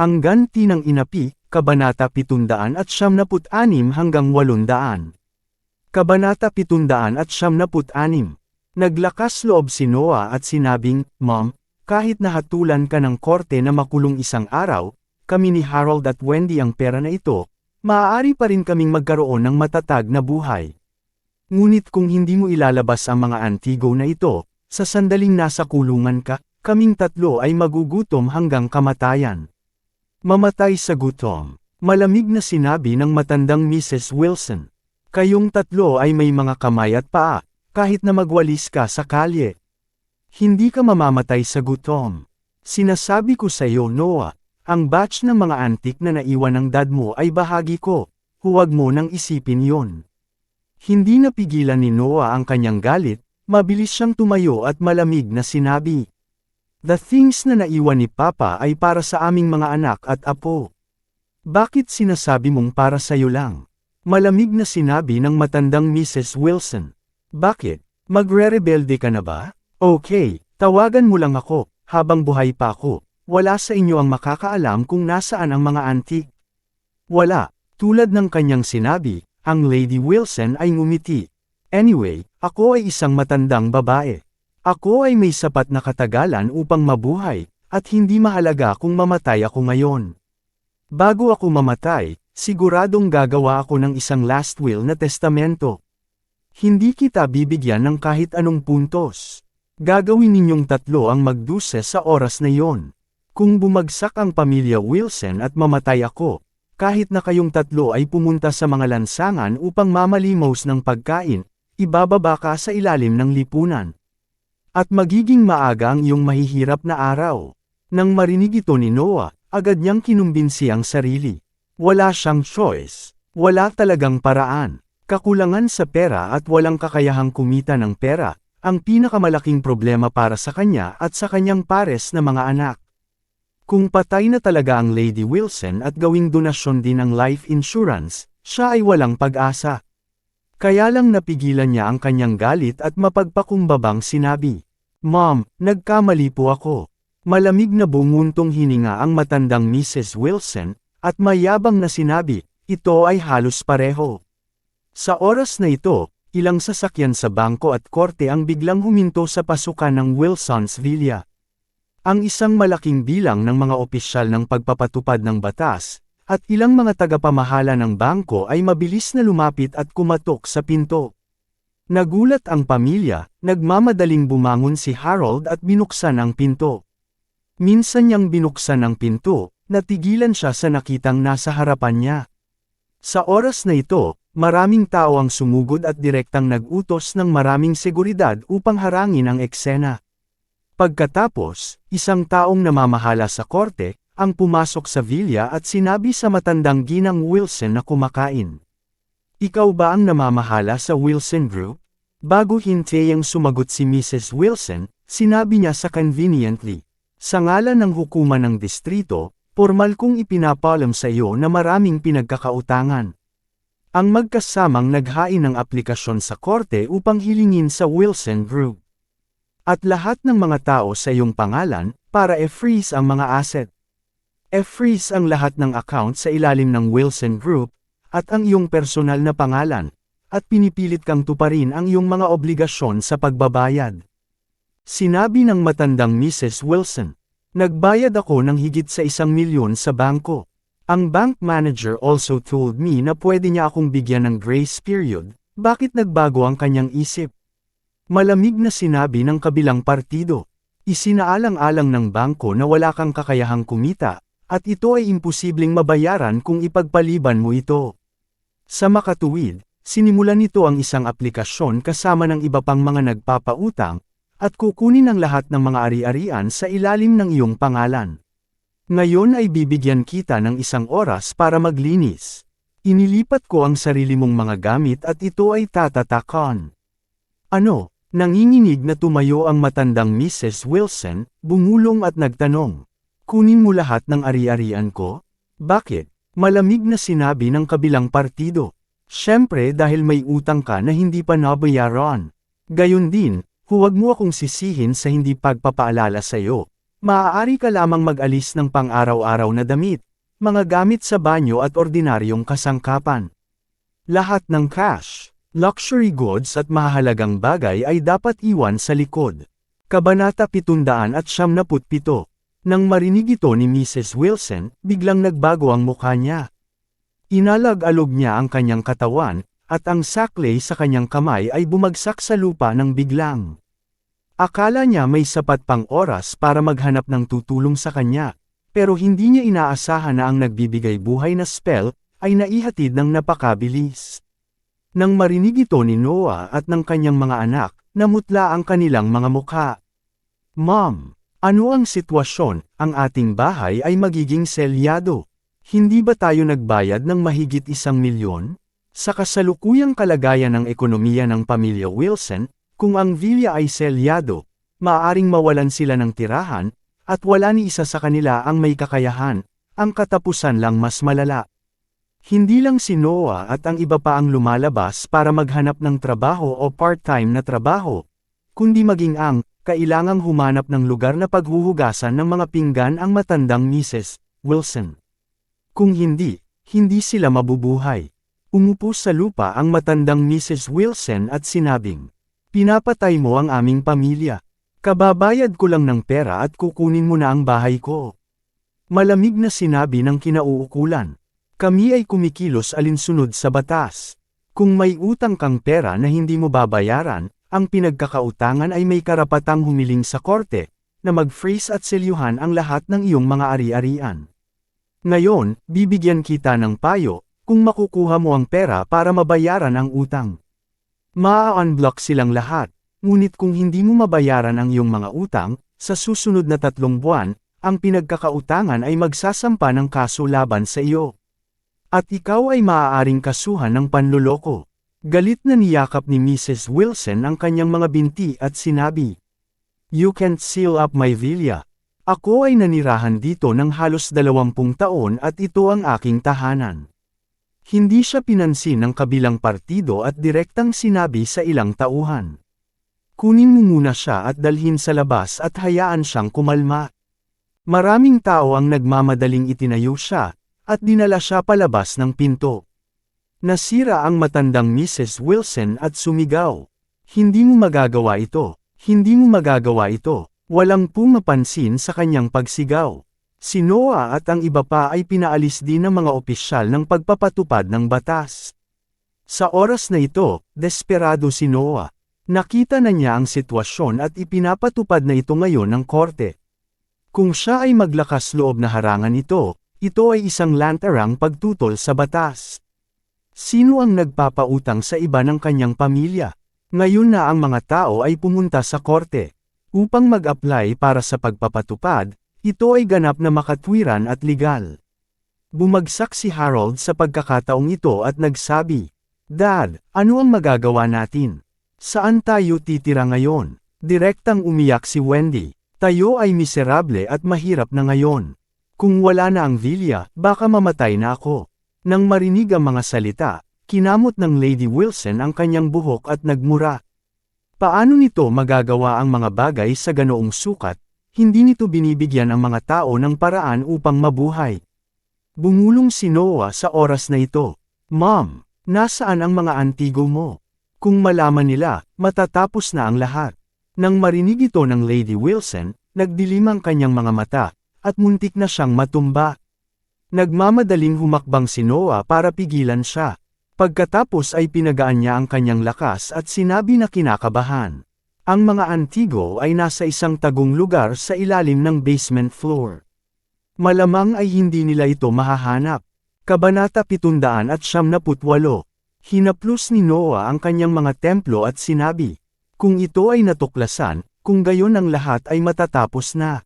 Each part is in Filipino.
Ang ganti ng inapi, Kabanata 700 at 76 hanggang 800. Kabanata 700 at 76. Naglakas loob si Noah at sinabing, Mom, kahit nahatulan ka ng korte na makulong isang araw, kami ni Harold at Wendy ang pera na ito, maaari pa rin kaming magkaroon ng matatag na buhay. Ngunit kung hindi mo ilalabas ang mga antigo na ito, sa sandaling nasa kulungan ka, kaming tatlo ay magugutom hanggang kamatayan. Mamatay sa gutom. Malamig na sinabi ng matandang Mrs. Wilson. Kayong tatlo ay may mga kamay at paa, kahit na magwalis ka sa kalye. Hindi ka mamamatay sa gutom. Sinasabi ko sa iyo Noah, ang batch ng mga antik na naiwan ng dad mo ay bahagi ko, huwag mo nang isipin yon. Hindi napigilan ni Noah ang kanyang galit, mabilis siyang tumayo at malamig na sinabi. The things na naiwan ni Papa ay para sa aming mga anak at apo. Bakit sinasabi mong para sa'yo lang? Malamig na sinabi ng matandang Mrs. Wilson. Bakit? Magre-rebelde ka na ba? Okay, tawagan mo lang ako, habang buhay pa ako. Wala sa inyo ang makakaalam kung nasaan ang mga antik. Wala, tulad ng kanyang sinabi, ang Lady Wilson ay ngumiti. Anyway, ako ay isang matandang babae. Ako ay may sapat na katagalan upang mabuhay, at hindi mahalaga kung mamatay ako ngayon. Bago ako mamatay, siguradong gagawa ako ng isang last will na testamento. Hindi kita bibigyan ng kahit anong puntos. Gagawin ninyong tatlo ang magduse sa oras na yon. Kung bumagsak ang pamilya Wilson at mamatay ako, kahit na kayong tatlo ay pumunta sa mga lansangan upang mamalimos ng pagkain, ibababa ka sa ilalim ng lipunan. At magiging maaga ang iyong mahihirap na araw. Nang marinig ito ni Noah, agad niyang kinumbinsi ang sarili. Wala siyang choice. Wala talagang paraan. Kakulangan sa pera at walang kakayahang kumita ng pera, ang pinakamalaking problema para sa kanya at sa kanyang pares na mga anak. Kung patay na talaga ang Lady Wilson at gawing donasyon din ng life insurance, siya ay walang pag-asa. Kaya lang napigilan niya ang kanyang galit at mapagpakumbabang sinabi. Mom, nagkamali po ako. Malamig na bumuntong hininga ang matandang Mrs. Wilson, at mayabang na sinabi, ito ay halos pareho. Sa oras na ito, ilang sasakyan sa bangko at korte ang biglang huminto sa pasukan ng Wilson's Villa. Ang isang malaking bilang ng mga opisyal ng pagpapatupad ng batas, at ilang mga tagapamahala ng bangko ay mabilis na lumapit at kumatok sa pinto. Nagulat ang pamilya, nagmamadaling bumangon si Harold at binuksan ang pinto. Minsan niyang binuksan ang pinto, natigilan siya sa nakitang nasa harapan niya. Sa oras na ito, maraming tao ang sumugod at direktang nag-utos ng maraming seguridad upang harangin ang eksena. Pagkatapos, isang taong namamahala sa korte, ang pumasok sa villa at sinabi sa matandang ginang Wilson na kumakain. Ikaw ba ang namamahala sa Wilson Group? Bago hintayang sumagot si Mrs. Wilson, sinabi niya sa conveniently. Sa ngalan ng hukuman ng distrito, formal kong ipinapalam sa iyo na maraming pinagkakautangan. Ang magkasamang naghain ng aplikasyon sa korte upang hilingin sa Wilson Group. At lahat ng mga tao sa iyong pangalan, para e-freeze ang mga asset. E-freeze ang lahat ng account sa ilalim ng Wilson Group, at ang iyong personal na pangalan, at pinipilit kang tuparin ang iyong mga obligasyon sa pagbabayad. Sinabi ng matandang Mrs. Wilson, Nagbayad ako ng higit sa isang milyon sa bangko. Ang bank manager also told me na pwede niya akong bigyan ng grace period, bakit nagbago ang kanyang isip? Malamig na sinabi ng kabilang partido. Isinaalang-alang ng bangko na wala kang kakayahang kumita, at ito ay imposibleng mabayaran kung ipagpaliban mo ito. Sa makatuwid, sinimulan nito ang isang aplikasyon kasama ng iba pang mga nagpapautang, at kukunin ang lahat ng mga ari-arian sa ilalim ng iyong pangalan. Ngayon ay bibigyan kita ng isang oras para maglinis. Inilipat ko ang sarili mong mga gamit at ito ay tatatakan. Ano, nanginginig na tumayo ang matandang Mrs. Wilson, bumulong at nagtanong. Kunin mo lahat ng ari-arian ko? Bakit? Malamig na sinabi ng kabilang partido. Siyempre dahil may utang ka na hindi pa nabayaran. Gayon din, huwag mo akong sisihin sa hindi pagpapaalala sa iyo. Maaari ka lamang mag-alis ng pang-araw-araw na damit, mga gamit sa banyo at ordinaryong kasangkapan. Lahat ng cash, luxury goods at mahalagang bagay ay dapat iwan sa likod. Kabanata 777 Nang marinig ito ni Mrs. Wilson, biglang nagbago ang mukha niya. Inalag-alog niya ang kanyang katawan, at ang saklay sa kanyang kamay ay bumagsak sa lupa ng biglang. Akala niya may sapat pang oras para maghanap ng tutulong sa kanya, pero hindi niya inaasahan na ang nagbibigay buhay na spell, ay naihatid ng napakabilis. Nang marinig ito ni Noah at ng kanyang mga anak, namutla ang kanilang mga mukha. Mom, ano ang sitwasyon, ang ating bahay ay magiging selyado. Hindi ba tayo nagbayad ng mahigit isang milyon? Sa kasalukuyang kalagayan ng ekonomiya ng pamilya Wilson, kung ang villa ay selyado, maaaring mawalan sila ng tirahan, at wala ni isa sa kanila ang may kakayahan, ang katapusan lang mas malala. Hindi lang si Noah at ang iba pa ang lumalabas para maghanap ng trabaho o part-time na trabaho, kundi maging ang, kailangang humanap ng lugar na paghuhugasan ng mga pinggan ang matandang Mrs. Wilson. Kung hindi, hindi sila mabubuhay. Umupo sa lupa ang matandang Mrs. Wilson at sinabing, Pinapatay mo ang aming pamilya. Kababayad ko lang ng pera at kukunin mo na ang bahay ko. Malamig na sinabi ng kinauukulan. Kami ay kumikilos alinsunod sa batas. Kung may utang kang pera na hindi mo babayaran, ang pinagkakautangan ay may karapatang humiling sa korte, na mag-freeze at selyuhan ang lahat ng iyong mga ari-arian. Ngayon, bibigyan kita ng payo, kung makukuha mo ang pera para mabayaran ang utang. Maa-unblock silang lahat, ngunit kung hindi mo mabayaran ang iyong mga utang, sa susunod na tatlong buwan, ang pinagkakautangan ay magsasampa ng kaso laban sa iyo. At ikaw ay maaaring kasuhan ng panluloko. Galit na niyakap ni Mrs. Wilson ang kanyang mga binti at sinabi, You can't seal up my villa. Ako ay nanirahan dito ng halos dalawampung taon at ito ang aking tahanan. Hindi siya pinansin ng kabilang partido at direktang sinabi sa ilang tauhan. Kunin mo muna siya at dalhin sa labas at hayaan siyang kumalma. Maraming tao ang nagmamadaling itinayo siya, at dinala siya palabas ng pinto. Nasira ang matandang Mrs. Wilson at sumigaw. Hindi mo magagawa ito, hindi mo magagawa ito, walang pumapansin sa kanyang pagsigaw. Si Noah at ang iba pa ay pinaalis din ng mga opisyal ng pagpapatupad ng batas. Sa oras na ito, desperado si Noah. Nakita na niya ang sitwasyon at ipinapatupad na ito ngayon ng korte. Kung siya ay maglakas loob na harangan ito, ito ay isang lantarang pagtutol sa batas. Sino ang nagpapautang sa iba ng kanyang pamilya? Ngayon na ang mga tao ay pumunta sa korte. Upang mag-apply para sa pagpapatupad, ito ay ganap na makatwiran at legal. Bumagsak si Harold sa pagkakataong ito at nagsabi, Dad, ano ang magagawa natin? Saan tayo titira ngayon? Direktang umiyak si Wendy. Tayo ay miserable at mahirap na ngayon. Kung wala na ang Villa, baka mamatay na ako. Nang marinig ang mga salita, kinamot ng Lady Wilson ang kanyang buhok at nagmura. Paano nito magagawa ang mga bagay sa ganoong sukat, hindi nito binibigyan ang mga tao ng paraan upang mabuhay. Bumulong si Noah sa oras na ito. Mom, nasaan ang mga antigo mo? Kung malaman nila, matatapos na ang lahat. Nang marinig ito ng Lady Wilson, nagdilim ang kanyang mga mata, at muntik na siyang matumba. Nagmamadaling humakbang si Noah para pigilan siya. Pagkatapos ay pinagaan niya ang kanyang lakas at sinabi na kinakabahan. Ang mga antigo ay nasa isang tagong lugar sa ilalim ng basement floor. Malamang ay hindi nila ito mahahanap. Kabanata 778 Hinaplos ni Noah ang kanyang mga templo at sinabi, Kung ito ay natuklasan, kung gayon ang lahat ay matatapos na.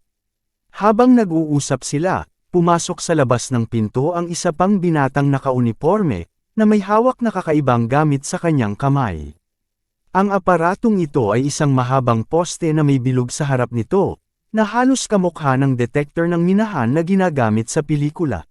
Habang nag-uusap sila, pumasok sa labas ng pinto ang isa pang binatang nakauniforme, na may hawak na kakaibang gamit sa kanyang kamay. Ang aparatong ito ay isang mahabang poste na may bilog sa harap nito, na halos kamukha ng detector ng minahan na ginagamit sa pelikula.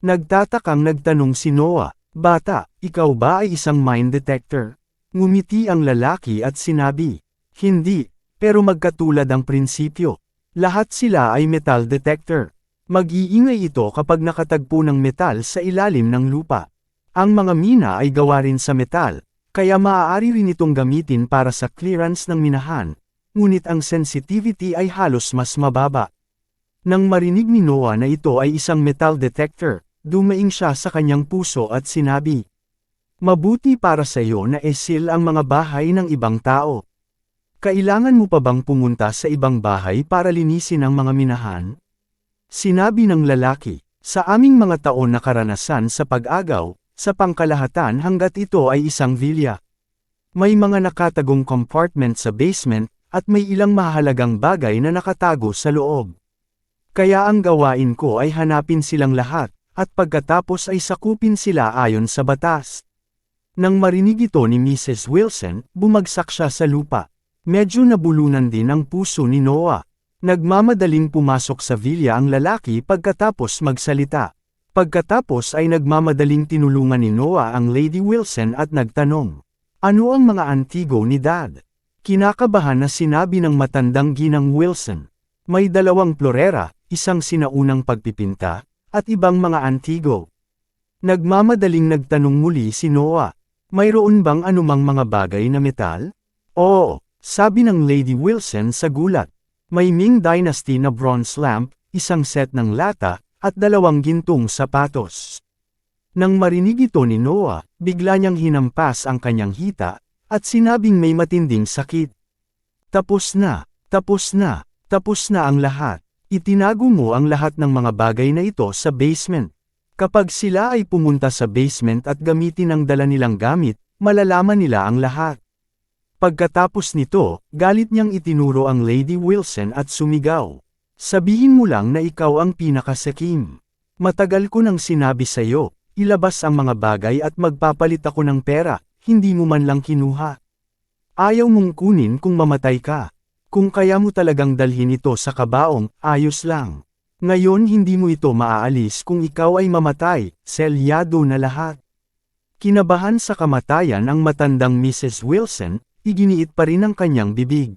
Nagtatakang nagtanong si Noah, Bata, ikaw ba ay isang mine detector? Ngumiti ang lalaki at sinabi, Hindi, pero magkatulad ang prinsipyo. Lahat sila ay metal detector. Mag-iingay ito kapag nakatagpo ng metal sa ilalim ng lupa. Ang mga mina ay gawa rin sa metal, kaya maaari rin itong gamitin para sa clearance ng minahan, ngunit ang sensitivity ay halos mas mababa. Nang marinig ni Noah na ito ay isang metal detector, dumaing siya sa kanyang puso at sinabi, Mabuti para sa iyo na esil ang mga bahay ng ibang tao. Kailangan mo pa bang pumunta sa ibang bahay para linisin ang mga minahan? Sinabi ng lalaki, sa aming mga taon na karanasan sa pag-agaw, sa pangkalahatan hanggat ito ay isang vilya. May mga nakatagong compartment sa basement, at may ilang mahalagang bagay na nakatago sa loob. Kaya ang gawain ko ay hanapin silang lahat, at pagkatapos ay sakupin sila ayon sa batas. Nang marinig ito ni Mrs. Wilson, bumagsak siya sa lupa. Medyo nabulunan din ang puso ni Noah. Nagmamadaling pumasok sa villa ang lalaki pagkatapos magsalita. Pagkatapos ay nagmamadaling tinulungan ni Noah ang Lady Wilson at nagtanong, Ano ang mga antigo ni Dad? Kinakabahan na sinabi ng matandang ginang Wilson. May dalawang florera, isang sinaunang pagpipinta, at ibang mga antigo. Nagmamadaling nagtanong muli si Noah, mayroon bang anumang mga bagay na metal? Oo, sabi ng Lady Wilson sa gulat. May Ming Dynasty na bronze lamp, isang set ng lata, at dalawang gintong sapatos. Nang marinig ito ni Noah, bigla niyang hinampas ang kanyang hita, at sinabing may matinding sakit. Tapos na, tapos na, tapos na ang lahat. Itinago mo ang lahat ng mga bagay na ito sa basement. Kapag sila ay pumunta sa basement at gamitin ang dala nilang gamit, malalaman nila ang lahat. Pagkatapos nito, galit niyang itinuro ang Lady Wilson at sumigaw. Sabihin mo lang na ikaw ang pinakasakim. Matagal ko nang sinabi sa iyo, ilabas ang mga bagay at magpapalit ako ng pera, hindi mo man lang kinuha. Ayaw mong kunin kung mamatay ka. Kung kaya mo talagang dalhin ito sa kabaong, ayos lang. Ngayon hindi mo ito maaalis kung ikaw ay mamatay, selyado na lahat. Kinabahan sa kamatayan ang matandang Mrs. Wilson, iginiit pa rin ang kanyang bibig.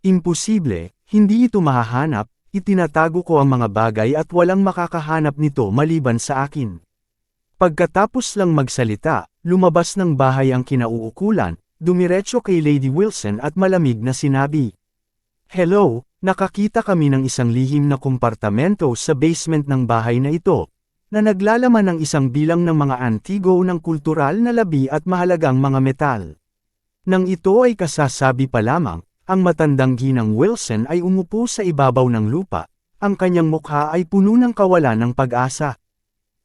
Imposible, hindi ito mahahanap, itinatago ko ang mga bagay at walang makakahanap nito maliban sa akin. Pagkatapos lang magsalita, lumabas ng bahay ang kinauukulan, dumiretso kay Lady Wilson at malamig na sinabi. Hello, nakakita kami ng isang lihim na kompartamento sa basement ng bahay na ito, na naglalaman ng isang bilang ng mga antigo ng kultural na labi at mahalagang mga metal. Nang ito ay kasasabi pa lamang, ang matandang ginang Wilson ay umupo sa ibabaw ng lupa, ang kanyang mukha ay puno ng kawalan ng pag-asa.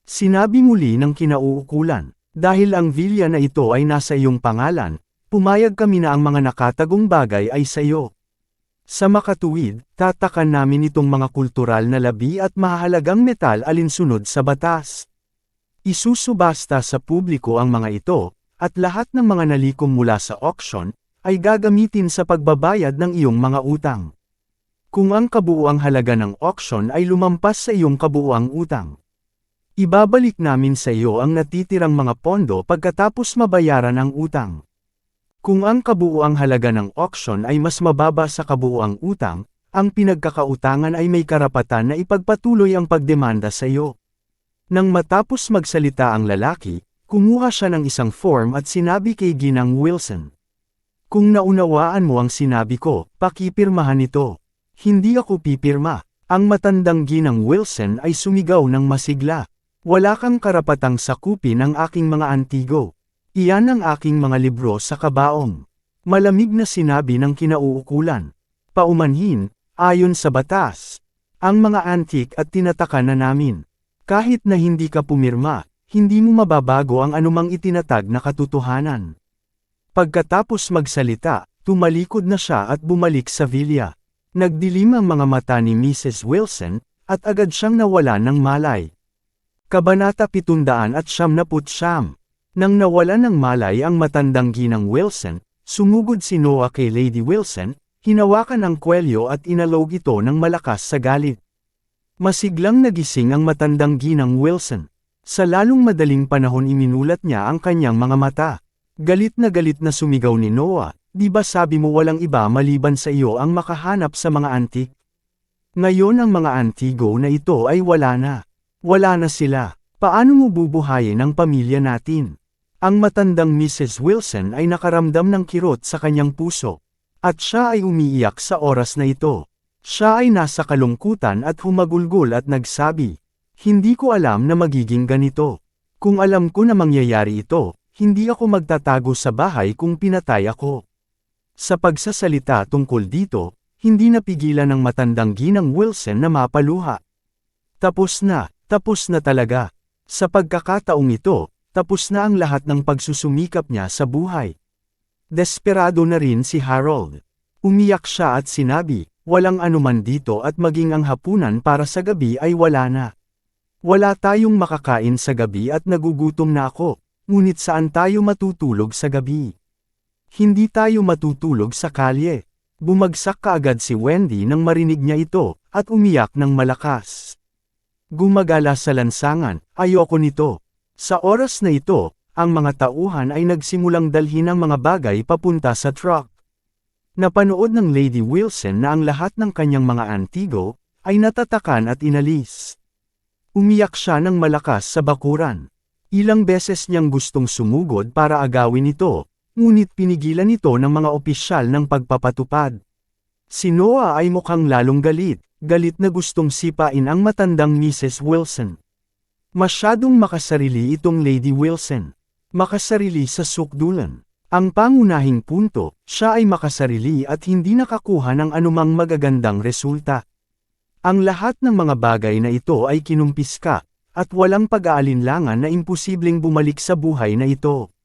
Sinabi muli ng kinauukulan, dahil ang villa na ito ay nasa iyong pangalan, pumayag kami na ang mga nakatagong bagay ay sa iyo. Sa makatuwid, tatakan namin itong mga kultural na labi at mahalagang metal alinsunod sa batas. Isusubasta sa publiko ang mga ito, at lahat ng mga nalikom mula sa auction, ay gagamitin sa pagbabayad ng iyong mga utang. Kung ang kabuuang halaga ng auction ay lumampas sa iyong kabuuang utang, Ibabalik namin sa iyo ang natitirang mga pondo pagkatapos mabayaran ang utang. Kung ang kabuuang halaga ng auction ay mas mababa sa kabuuang utang, ang pinagkakautangan ay may karapatan na ipagpatuloy ang pagdemanda sa iyo. Nang matapos magsalita ang lalaki, kumuha siya ng isang form at sinabi kay Ginang Wilson. Kung naunawaan mo ang sinabi ko, pakipirmahan ito. Hindi ako pipirma. Ang matandang Ginang Wilson ay sumigaw ng masigla. Wala kang karapatang sakupin ang aking mga antigo. Iyan ang aking mga libro sa kabaong. Malamig na sinabi ng kinauukulan. Paumanhin, ayon sa batas. Ang mga antik at tinataka na namin. Kahit na hindi ka pumirma, hindi mo mababago ang anumang itinatag na katotohanan. Pagkatapos magsalita, tumalikod na siya at bumalik sa villa. Nagdilim ang mga mata ni Mrs. Wilson, at agad siyang nawalan ng malay. Kabanata 700 at siyam. Nang nawalan ng malay ang matandang ginang Wilson, sumugod si Noah kay Lady Wilson, hinawakan ang kwelyo at inalog ito ng malakas sa galit. Masiglang nagising ang matandang ginang Wilson. Sa lalong madaling panahon iminulat niya ang kanyang mga mata. Galit na galit na sumigaw ni Noah, di ba sabi mo walang iba maliban sa iyo ang makahanap sa mga antik? Ngayon ang mga antigo na ito ay wala na. Wala na sila. Paano mo bubuhayin ang pamilya natin? Ang matandang Mrs. Wilson ay nakaramdam ng kirot sa kanyang puso. At siya ay umiiyak sa oras na ito. Siya ay nasa kalungkutan at humagulgol at nagsabi, Hindi ko alam na magiging ganito. Kung alam ko na mangyayari ito, hindi ako magtatago sa bahay kung pinatay ako. Sa pagsasalita tungkol dito, hindi napigilan ng matandang ginang Wilson na mapaluha. Tapos na, tapos na talaga. Sa pagkakataong ito, tapos na ang lahat ng pagsusumikap niya sa buhay. Desperado na rin si Harold. Umiyak siya at sinabi, walang anuman dito at maging ang hapunan para sa gabi ay wala na. Wala tayong makakain sa gabi at nagugutom na ako, ngunit saan tayo matutulog sa gabi? Hindi tayo matutulog sa kalye. Bumagsak kaagad si Wendy nang marinig niya ito, at umiyak ng malakas. Gumagala sa lansangan, ayoko nito. Sa oras na ito, ang mga tauhan ay nagsimulang dalhin ang mga bagay papunta sa truck. Napanood ng Lady Wilson na ang lahat ng kanyang mga antigo, ay natatakan at inalis. Umiyak siya ng malakas sa bakuran. Ilang beses niyang gustong sumugod para agawin ito, ngunit pinigilan ito ng mga opisyal ng pagpapatupad. Si Noah ay mukhang lalong galit, galit na gustong sipain ang matandang Mrs. Wilson. Masyadong makasarili itong Lady Wilson. Makasarili sa sukdulan. Ang pangunahing punto, siya ay makasarili at hindi nakakuha ng anumang magagandang resulta. Ang lahat ng mga bagay na ito ay kinumpiska, at walang pag-aalinlangan na imposibleng bumalik sa buhay na ito.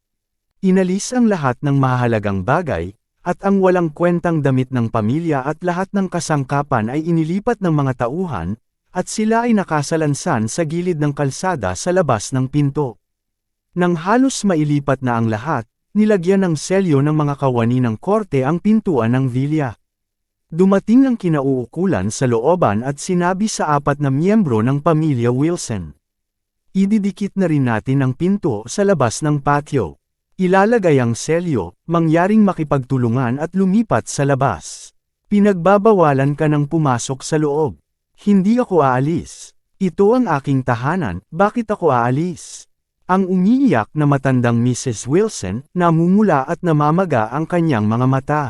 Inalis ang lahat ng mahalagang bagay, at ang walang kwentang damit ng pamilya at lahat ng kasangkapan ay inilipat ng mga tauhan, at sila ay nakasalansan sa gilid ng kalsada sa labas ng pinto. Nang halos mailipat na ang lahat, nilagyan ng selyo ng mga kawani ng korte ang pintuan ng vilya. Dumating ang kinauukulan sa looban at sinabi sa apat na miyembro ng pamilya Wilson. Ididikit na rin natin ang pinto sa labas ng patio. Ilalagay ang selyo, mangyaring makipagtulungan at lumipat sa labas. Pinagbabawalan ka ng pumasok sa loob. Hindi ako aalis. Ito ang aking tahanan, bakit ako aalis? Ang umiiyak na matandang Mrs. Wilson, namumula at namamaga ang kanyang mga mata.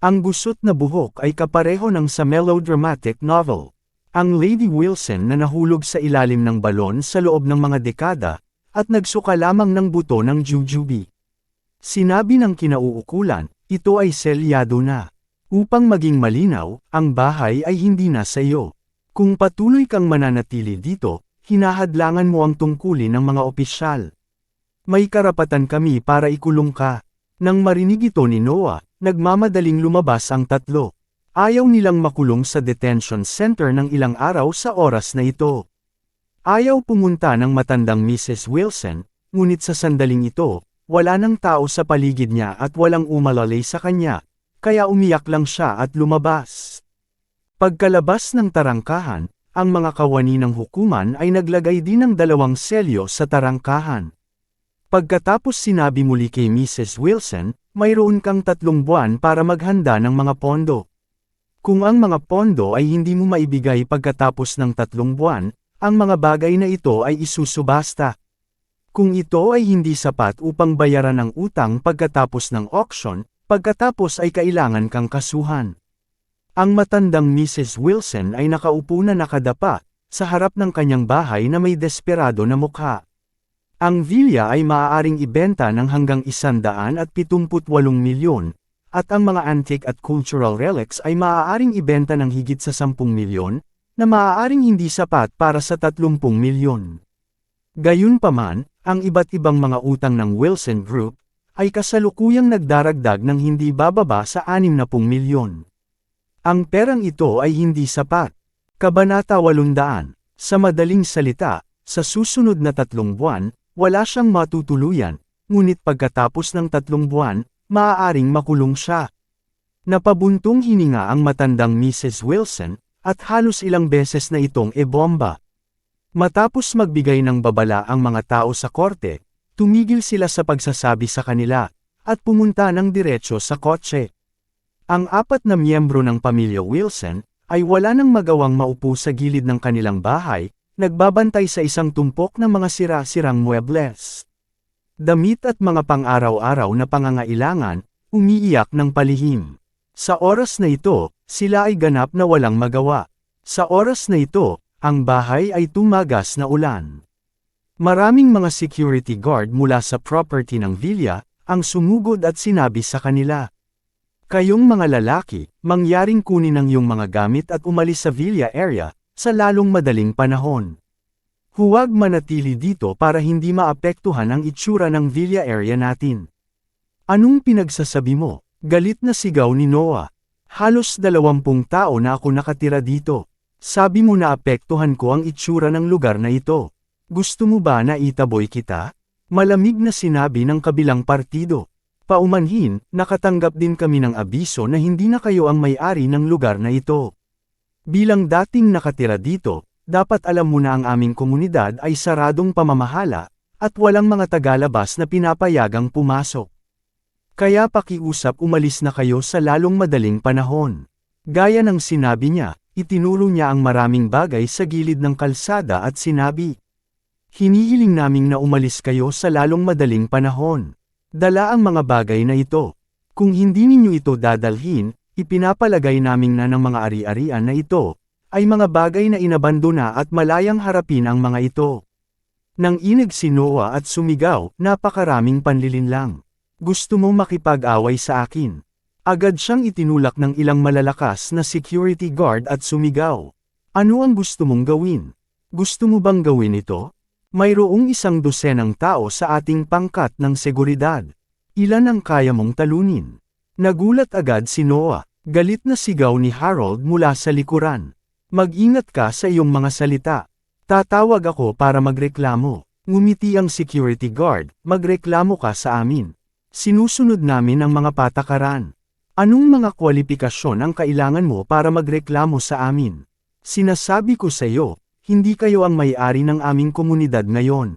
Ang gusot na buhok ay kapareho ng sa melodramatic novel. Ang Lady Wilson na nahulog sa ilalim ng balon sa loob ng mga dekada, at nagsuka lamang ng buto ng jujubi. Sinabi ng kinauukulan, ito ay selyado na. Upang maging malinaw, ang bahay ay hindi na sa iyo. Kung patuloy kang mananatili dito, hinahadlangan mo ang tungkulin ng mga opisyal. May karapatan kami para ikulong ka. Nang marinig ito ni Noah, nagmamadaling lumabas ang tatlo. Ayaw nilang makulong sa detention center ng ilang araw sa oras na ito. Ayaw pumunta ng matandang Mrs. Wilson, ngunit sa sandaling ito, wala nang tao sa paligid niya at walang umalalay sa kanya, kaya umiyak lang siya at lumabas. Pagkalabas ng tarangkahan, ang mga kawani ng hukuman ay naglagay din ng dalawang selyo sa tarangkahan. Pagkatapos sinabi muli kay Mrs. Wilson, mayroon kang tatlong buwan para maghanda ng mga pondo. Kung ang mga pondo ay hindi mo maibigay pagkatapos ng tatlong buwan, ang mga bagay na ito ay isusubasta. Kung ito ay hindi sapat upang bayaran ang utang pagkatapos ng auction, pagkatapos ay kailangan kang kasuhan. Ang matandang Mrs. Wilson ay nakaupo na nakadapa, sa harap ng kanyang bahay na may desperado na mukha. Ang villa ay maaaring ibenta ng hanggang 178 milyon, at ang mga antique at cultural relics ay maaaring ibenta ng higit sa 10 milyon, na maaaring hindi sapat para sa 30 milyon. Gayunpaman, ang iba't ibang mga utang ng Wilson Group, ay kasalukuyang nagdaragdag ng hindi bababa sa 60 milyon. Ang perang ito ay hindi sapat. Kabanata 800, sa madaling salita, sa susunod na tatlong buwan, wala siyang matutuluyan, ngunit pagkatapos ng tatlong buwan, maaaring makulong siya. Napabuntong hininga ang matandang Mrs. Wilson, at halos ilang beses na itong ebomba. Matapos magbigay ng babala ang mga tao sa korte, tumigil sila sa pagsasabi sa kanila, at pumunta ng diretsyo sa kotse. Ang apat na miyembro ng pamilya Wilson, ay wala nang magawang maupo sa gilid ng kanilang bahay, nagbabantay sa isang tumpok ng mga sira-sirang muebles. Damit at mga pang-araw-araw na pangangailangan, umiiyak ng palihim. Sa oras na ito, sila ay ganap na walang magawa. Sa oras na ito, ang bahay ay tumagas na ulan. Maraming mga security guard mula sa property ng villa, ang sumugod at sinabi sa kanila. Kayong mga lalaki, mangyaring kunin ang iyong mga gamit at umalis sa villa area, sa lalong madaling panahon. Huwag manatili dito para hindi maapektuhan ang itsura ng villa area natin. Anong pinagsasabi mo? Galit na sigaw ni Noah. Halos dalawampung tao na ako nakatira dito. Sabi mo na apektuhan ko ang itsura ng lugar na ito. Gusto mo ba na itaboy kita? Malamig na sinabi ng kabilang partido. Paumanhin, nakatanggap din kami ng abiso na hindi na kayo ang may-ari ng lugar na ito. Bilang dating nakatira dito, dapat alam mo na ang aming komunidad ay saradong pamamahala, at walang mga tagalabas na pinapayagang pumasok. Kaya pakiusap umalis na kayo sa lalong madaling panahon. Gaya ng sinabi niya, itinuro niya ang maraming bagay sa gilid ng kalsada at sinabi, Hinihiling naming na umalis kayo sa lalong madaling panahon. Dala ang mga bagay na ito. Kung hindi ninyo ito dadalhin, ipinapalagay naming na ng mga ari-arian na ito, ay mga bagay na inabandona at malayang harapin ang mga ito. Nang inig si Noah at sumigaw, napakaraming panlilinlang. Gusto mo makipag-away sa akin? Agad siyang itinulak ng ilang malalakas na security guard at sumigaw. Ano ang gusto mong gawin? Gusto mo bang gawin ito? Mayroong isang dosenang tao sa ating pangkat ng seguridad. Ilan ang kaya mong talunin? Nagulat agad si Noah. Galit na sigaw ni Harold mula sa likuran. Mag-ingat ka sa iyong mga salita. Tatawag ako para magreklamo. Ngumiti ang security guard, magreklamo ka sa amin. Sinusunod namin ang mga patakaran. Anong mga kwalifikasyon ang kailangan mo para magreklamo sa amin? Sinasabi ko sa iyo, hindi kayo ang may-ari ng aming komunidad ngayon.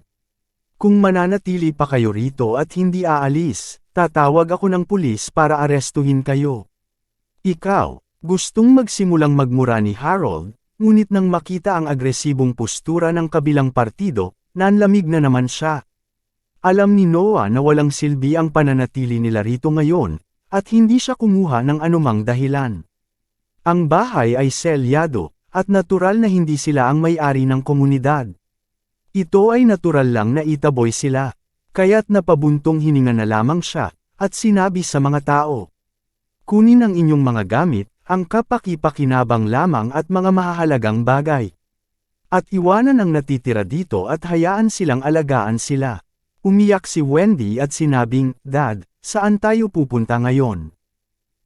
Kung mananatili pa kayo rito at hindi aalis, tatawag ako ng pulis para arestuhin kayo. Ikaw, gustong magsimulang magmura ni Harold, ngunit nang makita ang agresibong postura ng kabilang partido, nanlamig na naman siya. Alam ni Noah na walang silbi ang pananatili nila rito ngayon, at hindi siya kumuha ng anumang dahilan. Ang bahay ay selyado, at natural na hindi sila ang may-ari ng komunidad. Ito ay natural lang na itaboy sila, kaya't napabuntong hininga na lamang siya, at sinabi sa mga tao. Kunin ang inyong mga gamit, ang kapaki-pakinabang lamang at mga mahahalagang bagay. At iwanan ang natitira dito at hayaan silang alagaan sila. Umiyak si Wendy at sinabing, Dad, saan tayo pupunta ngayon?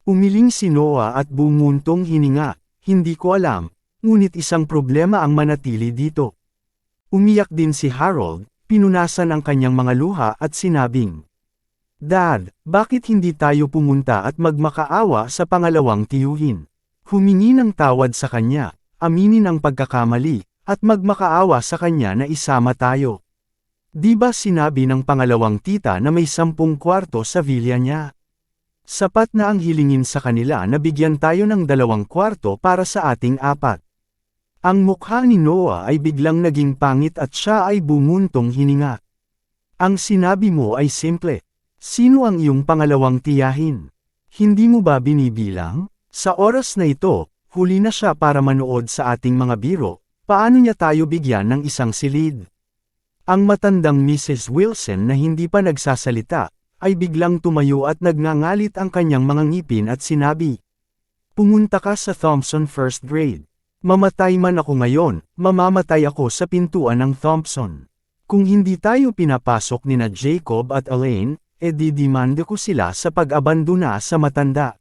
Umiling si Noah at bumuntong hininga, hindi ko alam, Ngunit isang problema ang manatili dito. Umiyak din si Harold, pinunasan ang kanyang mga luha at sinabing, Dad, bakit hindi tayo pumunta at magmakaawa sa pangalawang tiyuhin? Humingi ng tawad sa kanya, aminin ang pagkakamali, at magmakaawa sa kanya na isama tayo. Di ba sinabi ng pangalawang tita na may sampung kwarto sa villa niya? Sapat na ang hilingin sa kanila na bigyan tayo ng dalawang kwarto para sa ating apat. Ang mukha ni Noah ay biglang naging pangit at siya ay bumuntong hininga. Ang sinabi mo ay simple. Sino ang iyong pangalawang tiyahin? Hindi mo ba binibilang? Sa oras na ito, huli na siya para manood sa ating mga biro, paano niya tayo bigyan ng isang silid? Ang matandang Mrs. Wilson na hindi pa nagsasalita, ay biglang tumayo at nagngangalit ang kanyang mga ngipin at sinabi, Pumunta ka sa Thompson First Grade. Mamatay man ako ngayon, mamamatay ako sa pintuan ng Thompson. Kung hindi tayo pinapasok ni na Jacob at Elaine, edi didimanda ko sila sa pag-abandona sa matanda.